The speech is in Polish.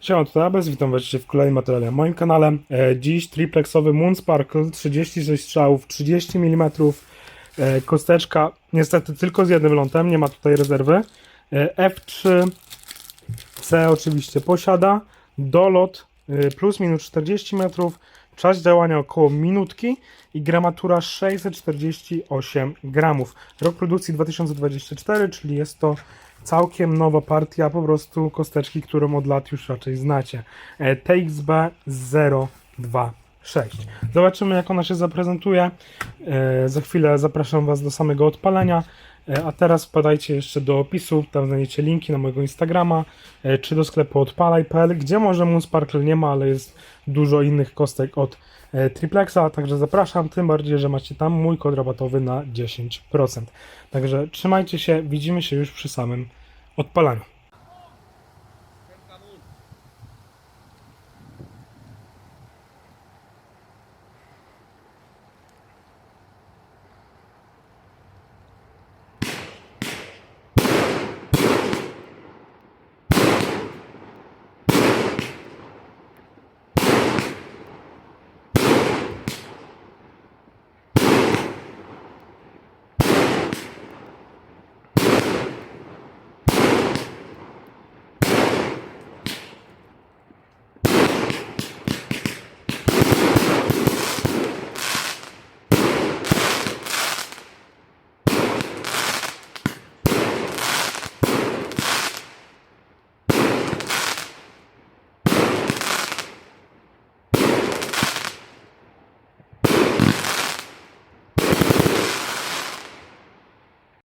Siema, tutaj Abes, witam was w kolejnym materiale na moim kanale. E, dziś triplexowy Moon Sparkle, 36 strzałów, 30 mm, e, kosteczka niestety tylko z jednym lądem, nie ma tutaj rezerwy. E, F3 C oczywiście posiada, dolot plus minus 40 metrów, czas działania około minutki i gramatura 648 gramów. Rok produkcji 2024, czyli jest to całkiem nowa partia, po prostu kosteczki, którą od lat już raczej znacie. E, TXB 026. Zobaczymy jak ona się zaprezentuje. E, Za chwilę zapraszam Was do samego odpalenia. E, A teraz wpadajcie jeszcze do opisu, tam znajdziecie linki na mojego Instagrama, e, czy do sklepu odpalaj.pl, gdzie może Moon Sparkle nie ma, ale jest dużo innych kostek od e, Triplexa, także zapraszam, tym bardziej, że macie tam mój kod rabatowy na 10%. Także trzymajcie się, widzimy się już przy samym odpalaniu.